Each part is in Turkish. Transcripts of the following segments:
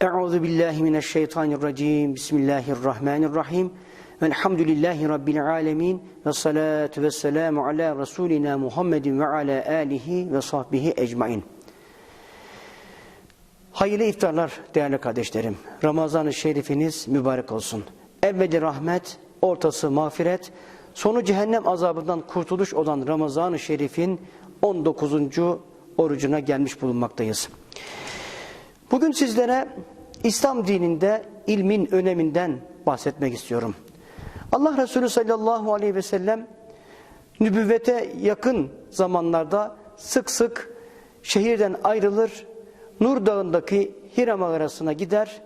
Euzu billahi mineşşeytanirracim. Bismillahirrahmanirrahim. Velhamdülillahi rabbil alamin ve salatu vesselamu ala rasulina Muhammedin ve ala alihi ve sahbihi ecmaîn. Hayırlı iftarlar değerli kardeşlerim. Ramazan-ı Şerifiniz mübarek olsun. Evveli rahmet, ortası mağfiret, sonu cehennem azabından kurtuluş olan Ramazan-ı Şerif'in 19. orucuna gelmiş bulunmaktayız. Bugün sizlere İslam dininde ilmin öneminden bahsetmek istiyorum. Allah Resulü sallallahu aleyhi ve sellem nübüvvete yakın zamanlarda sık sık şehirden ayrılır, Nur Dağı'ndaki Hira mağarasına gider,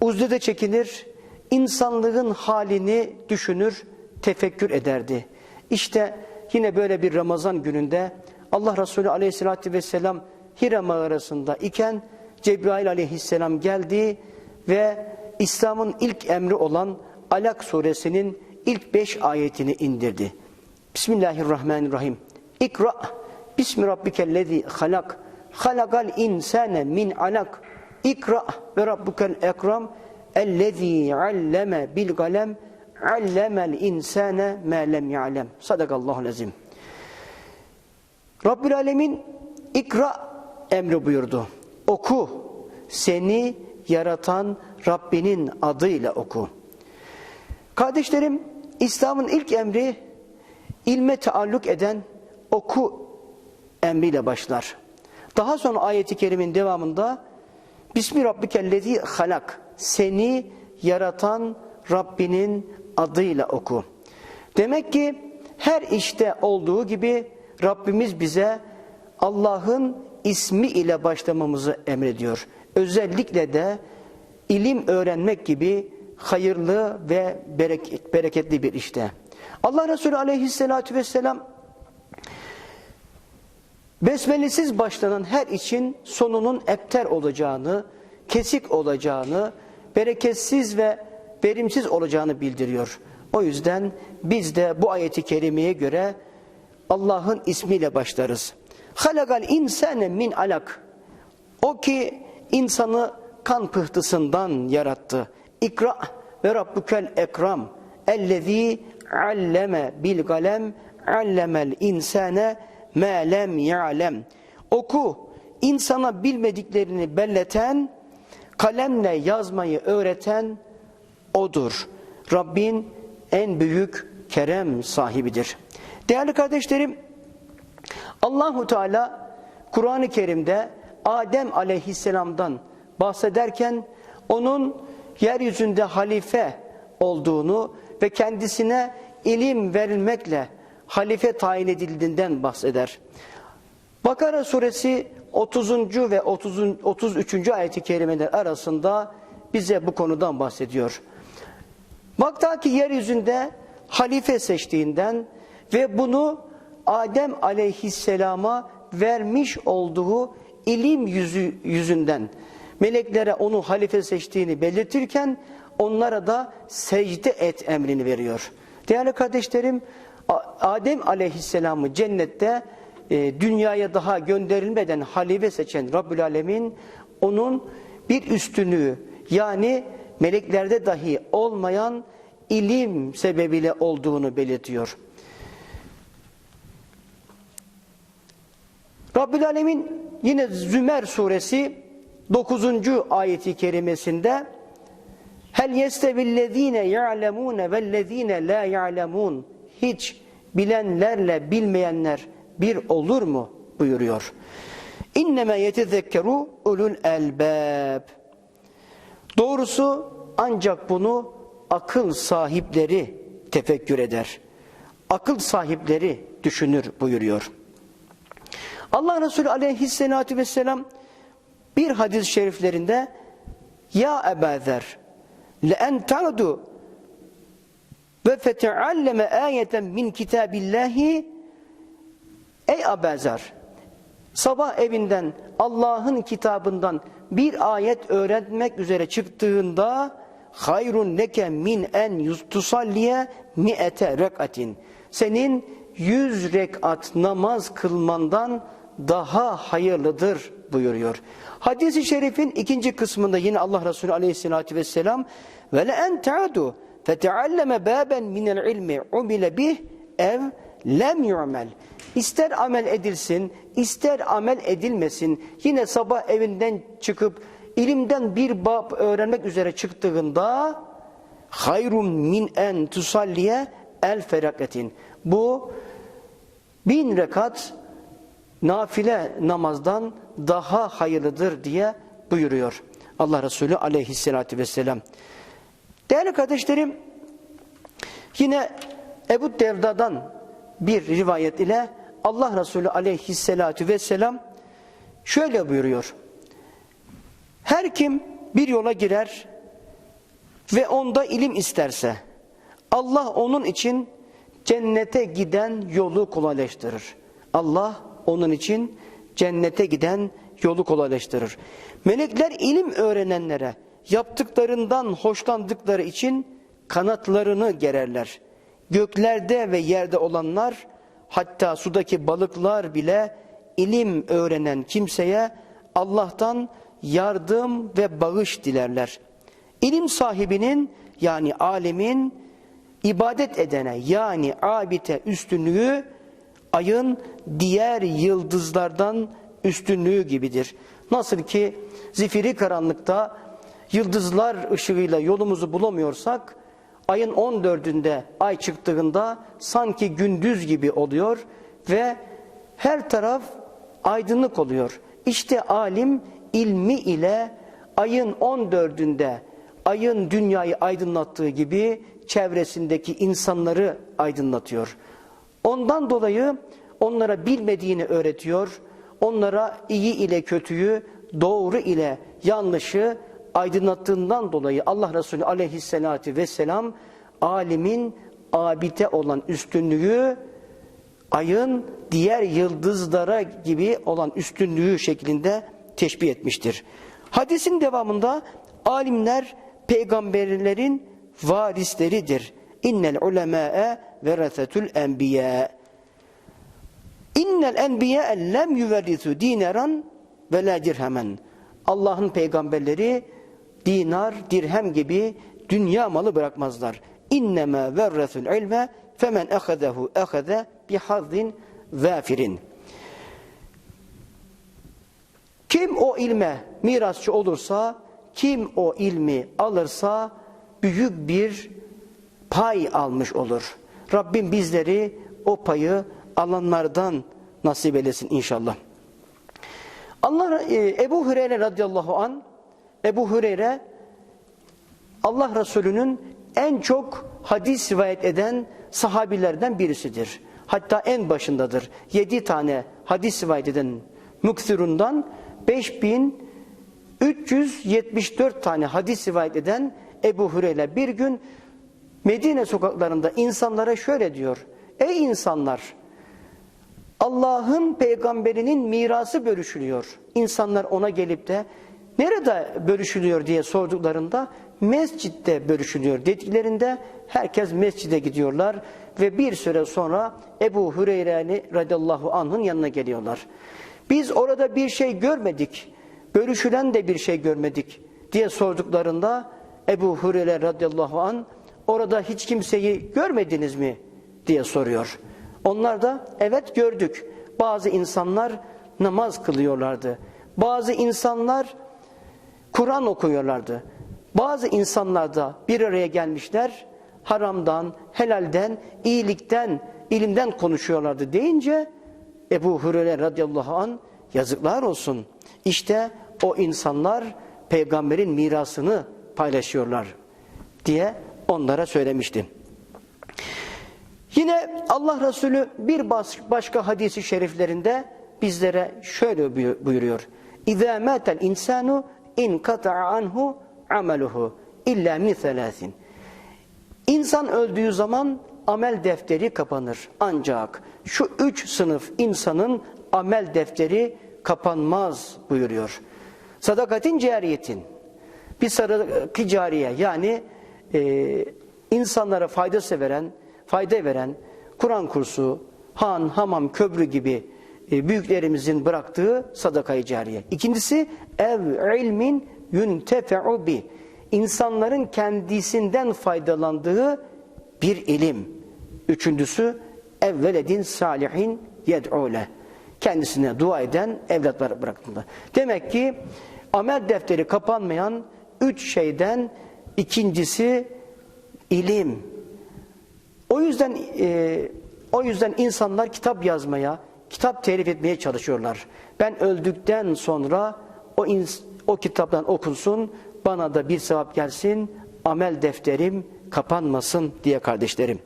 uzdede çekilir, insanlığın halini düşünür, tefekkür ederdi. İşte yine böyle bir Ramazan gününde Allah Resulü aleyhissalatü vesselam Hira mağarasında iken Cebrail aleyhisselam geldi ve İslam'ın ilk emri olan Alak suresinin ilk beş ayetini indirdi. Bismillahirrahmanirrahim. İkra Bismi rabbikellezi halak. Halakal insane min alak. İkra ve rabbukel ekram. Ellezî alleme bil galem. Allemel insane ma lem ya'lem. Sadakallahu azim. Rabbül Alemin ikra emri buyurdu. Oku. Seni yaratan Rabbinin adıyla oku. Kardeşlerim, İslam'ın ilk emri ilme taalluk eden oku emriyle başlar. Daha sonra ayeti kerimin devamında Bismi Rabbikellezi halak. Seni yaratan Rabbinin adıyla oku. Demek ki her işte olduğu gibi Rabbimiz bize Allah'ın ismi ile başlamamızı emrediyor. Özellikle de ilim öğrenmek gibi hayırlı ve bereketli bir işte. Allah Resulü aleyhissalatü vesselam besmelesiz başlanan her için sonunun epter olacağını, kesik olacağını, bereketsiz ve verimsiz olacağını bildiriyor. O yüzden biz de bu ayeti kerimeye göre Allah'ın ismiyle başlarız. Halagal insane min alak. O ki insanı kan pıhtısından yarattı. İkra ve rabbukel ekram. Ellezî alleme bil galem allemel insane ma lem ya'lem. Oku, insana bilmediklerini belleten, kalemle yazmayı öğreten odur. Rabbin en büyük kerem sahibidir. Değerli kardeşlerim, Allahu Teala Kur'an-ı Kerim'de Adem aleyhisselamdan bahsederken onun yeryüzünde halife olduğunu ve kendisine ilim verilmekle halife tayin edildiğinden bahseder. Bakara suresi 30. ve 30. 33. ayeti kerimeler arasında bize bu konudan bahsediyor. Bakta ki yeryüzünde halife seçtiğinden ve bunu Adem aleyhisselama vermiş olduğu ilim yüzü, yüzünden meleklere onu halife seçtiğini belirtirken onlara da secde et emrini veriyor. Değerli kardeşlerim Adem aleyhisselamı cennette e, dünyaya daha gönderilmeden halife seçen Rabbül Alemin onun bir üstünlüğü yani meleklerde dahi olmayan ilim sebebiyle olduğunu belirtiyor. Rabbül Alemin yine Zümer suresi 9. ayeti kerimesinde Hel yestevillezine ya'lemune vellezine la ya'lemun hiç bilenlerle bilmeyenler bir olur mu buyuruyor. İnneme yetezekkeru ulul elbab. Doğrusu ancak bunu akıl sahipleri tefekkür eder. Akıl sahipleri düşünür buyuruyor. Allah Resulü aleyhissalatü vesselam bir hadis-i şeriflerinde Ya le'en ta'du ve fetealleme ayeten min kitabillahi Ey Abazer sabah evinden Allah'ın kitabından bir ayet öğrenmek üzere çıktığında hayrun leke min en tusalliye mi'ete rekatin. Senin yüz rekat namaz kılmandan daha hayırlıdır buyuruyor. Hadis-i şerifin ikinci kısmında yine Allah Resulü aleyhissalatü vesselam ve le en ta'du fetealleme baben minel ilmi umile bih ev lem yu'mel. İster amel edilsin, ister amel edilmesin. Yine sabah evinden çıkıp ilimden bir bab öğrenmek üzere çıktığında hayrun min en tusalliye el ferakatin. Bu bin rekat nafile namazdan daha hayırlıdır diye buyuruyor Allah Resulü aleyhissalatü vesselam. Değerli kardeşlerim yine Ebu Devda'dan bir rivayet ile Allah Resulü aleyhissalatü vesselam şöyle buyuruyor. Her kim bir yola girer ve onda ilim isterse Allah onun için cennete giden yolu kolaylaştırır. Allah onun için cennete giden yolu kolaylaştırır. Melekler ilim öğrenenlere yaptıklarından hoşlandıkları için kanatlarını gererler. Göklerde ve yerde olanlar hatta sudaki balıklar bile ilim öğrenen kimseye Allah'tan yardım ve bağış dilerler. İlim sahibinin yani alemin ibadet edene yani abite üstünlüğü ayın diğer yıldızlardan üstünlüğü gibidir. Nasıl ki zifiri karanlıkta yıldızlar ışığıyla yolumuzu bulamıyorsak ayın 14'ünde ay çıktığında sanki gündüz gibi oluyor ve her taraf aydınlık oluyor. İşte alim ilmi ile ayın 14'ünde ayın dünyayı aydınlattığı gibi çevresindeki insanları aydınlatıyor. Ondan dolayı onlara bilmediğini öğretiyor. Onlara iyi ile kötüyü, doğru ile yanlışı aydınlattığından dolayı Allah Resulü aleyhissalatü vesselam alimin abite olan üstünlüğü ayın diğer yıldızlara gibi olan üstünlüğü şeklinde teşbih etmiştir. Hadisin devamında alimler peygamberlerin varisleridir. İnnel ulemâe veresetül enbiya. İnnel enbiya lem yuverrisu dineran ve la dirhemen. Allah'ın peygamberleri dinar, dirhem gibi dünya malı bırakmazlar. İnnemâ verresul ilme femen ehazehu ehaze bihazzin zafirin. Kim o ilme mirasçı olursa, kim o ilmi alırsa büyük bir pay almış olur. Rabbim bizleri o payı alanlardan nasip eylesin inşallah. Allah e, Ebu Hureyre radıyallahu an Ebu Hureyre Allah Resulü'nün en çok hadis rivayet eden sahabilerden birisidir. Hatta en başındadır. Yedi tane hadis rivayet eden müksirundan 5374 tane hadis rivayet eden Ebu Hureyre bir gün Medine sokaklarında insanlara şöyle diyor. Ey insanlar! Allah'ın peygamberinin mirası bölüşülüyor. İnsanlar ona gelip de nerede bölüşülüyor diye sorduklarında mescitte bölüşülüyor dediklerinde herkes mescide gidiyorlar ve bir süre sonra Ebu Hureyre radıyallahu anh'ın yanına geliyorlar. Biz orada bir şey görmedik, bölüşülen de bir şey görmedik diye sorduklarında Ebu Hureyre radıyallahu an orada hiç kimseyi görmediniz mi diye soruyor. Onlar da evet gördük. Bazı insanlar namaz kılıyorlardı. Bazı insanlar Kur'an okuyorlardı. Bazı insanlar da bir araya gelmişler haramdan, helalden, iyilikten, ilimden konuşuyorlardı deyince Ebu Hureyre radıyallahu an yazıklar olsun. İşte o insanlar peygamberin mirasını paylaşıyorlar diye onlara söylemişti. Yine Allah Resulü bir başka hadisi şeriflerinde bizlere şöyle buyuruyor. Mâtel insanu in kata'a anhu ameluhu illa min thelâthin. İnsan öldüğü zaman amel defteri kapanır. Ancak şu üç sınıf insanın amel defteri kapanmaz buyuruyor. Sadakatin cariyetin, bir sadaka cariye yani e, insanlara faydası veren, fayda veren Kur'an kursu, han, hamam, köprü gibi e, büyüklerimizin bıraktığı sadakayı cariye. İkincisi ev ilmin yuntefe'u bi. İnsanların kendisinden faydalandığı bir ilim. Üçüncüsü evveledin salihin yed'ule. Kendisine dua eden evlatlar bıraktığında. Demek ki amel defteri kapanmayan üç şeyden ikincisi ilim. O yüzden e, o yüzden insanlar kitap yazmaya, kitap telif etmeye çalışıyorlar. Ben öldükten sonra o o kitaptan okunsun, bana da bir sevap gelsin, amel defterim kapanmasın diye kardeşlerim.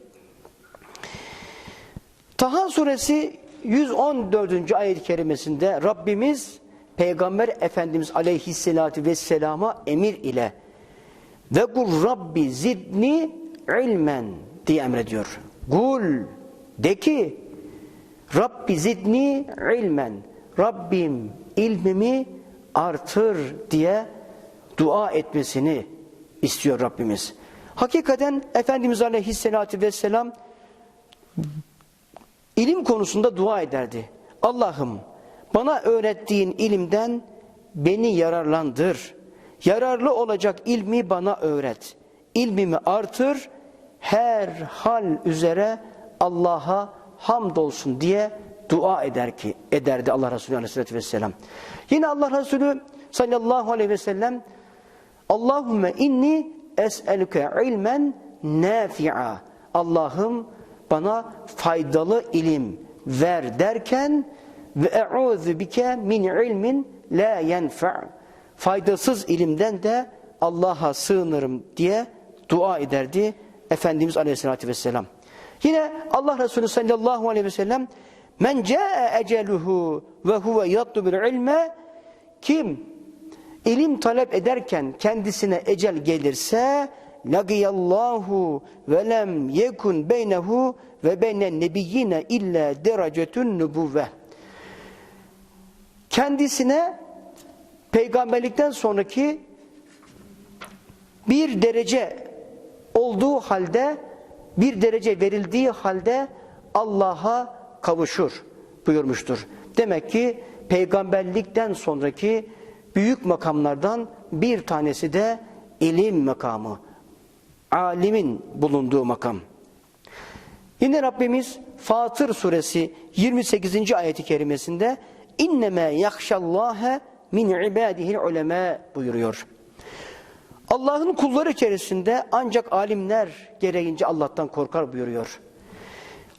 Taha suresi 114. ayet-i kerimesinde Rabbimiz Peygamber Efendimiz aleyhissalatü vesselama emir ile ve kul Rabbi zidni ilmen diye emrediyor. Kul de ki Rabbi zidni ilmen Rabbim ilmimi artır diye dua etmesini istiyor Rabbimiz. Hakikaten Efendimiz Aleyhisselatü Vesselam ilim konusunda dua ederdi. Allah'ım bana öğrettiğin ilimden beni yararlandır. Yararlı olacak ilmi bana öğret. İlmimi artır. Her hal üzere Allah'a hamdolsun diye dua eder ki ederdi Allah Resulü Aleyhisselatü Vesselam. Yine Allah Resulü sallallahu aleyhi ve sellem Allahümme inni es'elüke ilmen nafi'a. Allah'ım bana faydalı ilim ver derken ve e'udhu bike min ilmin la yenfa. Faydasız ilimden de Allah'a sığınırım diye dua ederdi Efendimiz Aleyhisselatü Vesselam. Yine Allah Resulü sallallahu aleyhi ve sellem men ca'e eceluhu ve huve yatlubul ilme kim ilim talep ederken kendisine ecel gelirse lagiyallahu ve lem yekun beynehu ve beynen nebiyyine illa derecetun nubuvve kendisine peygamberlikten sonraki bir derece olduğu halde bir derece verildiği halde Allah'a kavuşur buyurmuştur. Demek ki peygamberlikten sonraki büyük makamlardan bir tanesi de ilim makamı. Alimin bulunduğu makam. Yine Rabbimiz Fatır suresi 28. ayeti kerimesinde inneme yakşallâhe min ibadihil ulema buyuruyor. Allah'ın kulları içerisinde ancak alimler gereğince Allah'tan korkar buyuruyor.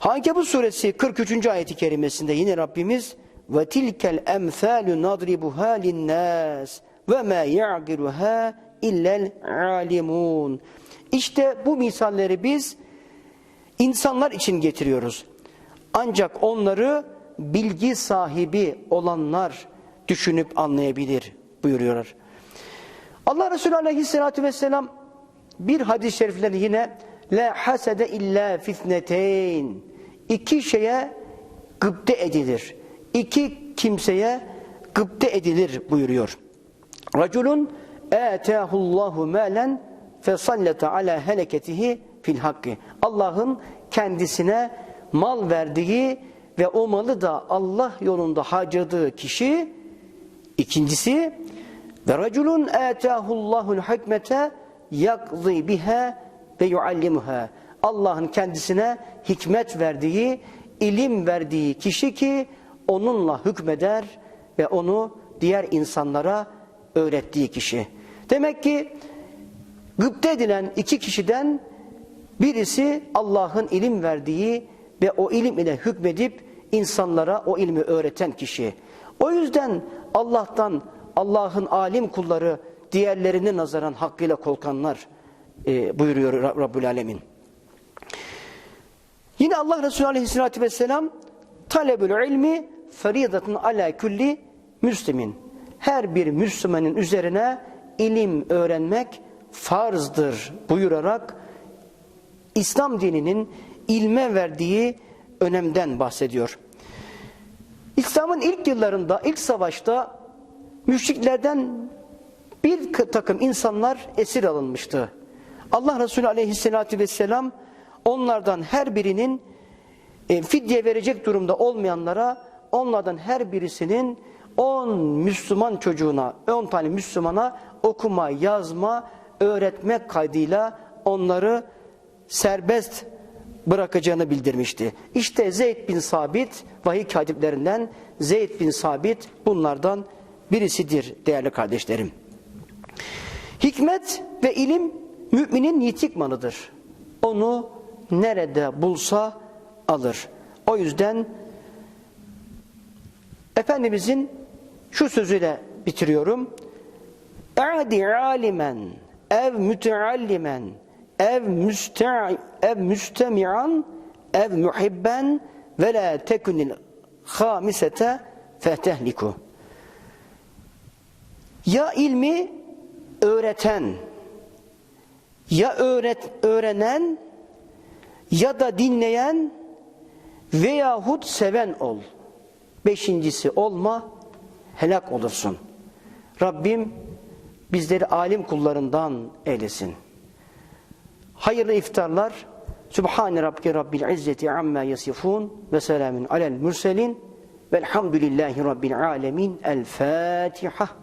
Ankebut suresi 43. ayeti kerimesinde yine Rabbimiz ve tilkel emsalu nadribuha linnas ve ma ya'qiluha illel alimun. İşte bu misalleri biz insanlar için getiriyoruz. Ancak onları bilgi sahibi olanlar düşünüp anlayabilir buyuruyorlar. Allah Resulü Aleyhisselatü Vesselam bir hadis-i şeriflerinde yine La hasede illa fitneteyn iki şeye gıpte edilir. İki kimseye gıpte edilir buyuruyor. Raculun etahullahu malen fesallete ala heleketihi fil hakkı. Allah'ın kendisine mal verdiği ve o malı da Allah yolunda harcadığı kişi ikincisi ve raculun etahullahul hikmete yakzi biha ve yuallimuha. Allah'ın kendisine hikmet verdiği, ilim verdiği kişi ki onunla hükmeder ve onu diğer insanlara öğrettiği kişi. Demek ki gıpte edilen iki kişiden birisi Allah'ın ilim verdiği ve o ilim ile hükmedip insanlara o ilmi öğreten kişi. O yüzden Allah'tan Allah'ın alim kulları diğerlerine nazaran hakkıyla korkanlar e, buyuruyor Rab- Rabbül Alemin. Yine Allah Resulü Aleyhisselatü Vesselam talebül ilmi feridatun ala kulli müslimin. Her bir Müslümanın üzerine ilim öğrenmek farzdır buyurarak İslam dininin ilme verdiği önemden bahsediyor. İslam'ın ilk yıllarında, ilk savaşta müşriklerden bir takım insanlar esir alınmıştı. Allah Resulü aleyhissalatü vesselam onlardan her birinin e, fidye verecek durumda olmayanlara onlardan her birisinin 10 Müslüman çocuğuna, 10 tane Müslümana okuma, yazma, öğretmek kaydıyla onları serbest bırakacağını bildirmişti. İşte Zeyd bin Sabit, vahiy katiplerinden Zeyd bin Sabit bunlardan birisidir değerli kardeşlerim. Hikmet ve ilim müminin yitikmanıdır. Onu nerede bulsa alır. O yüzden Efendimizin şu sözüyle bitiriyorum. E'di alimen ev müteallimen ev müste ev müstemi'an ev muhibben ve la tekunil hamisete fehtehliku. Ya ilmi öğreten ya öğret öğrenen ya da dinleyen veyahut seven ol. Beşincisi olma, helak olursun. Rabbim bizleri alim kullarından eylesin. Hayırlı iftarlar. Sübhane Rabbi Rabbil İzzeti amma yasifun ve selamun alel mürselin velhamdülillahi Rabbil alemin. El Fatiha.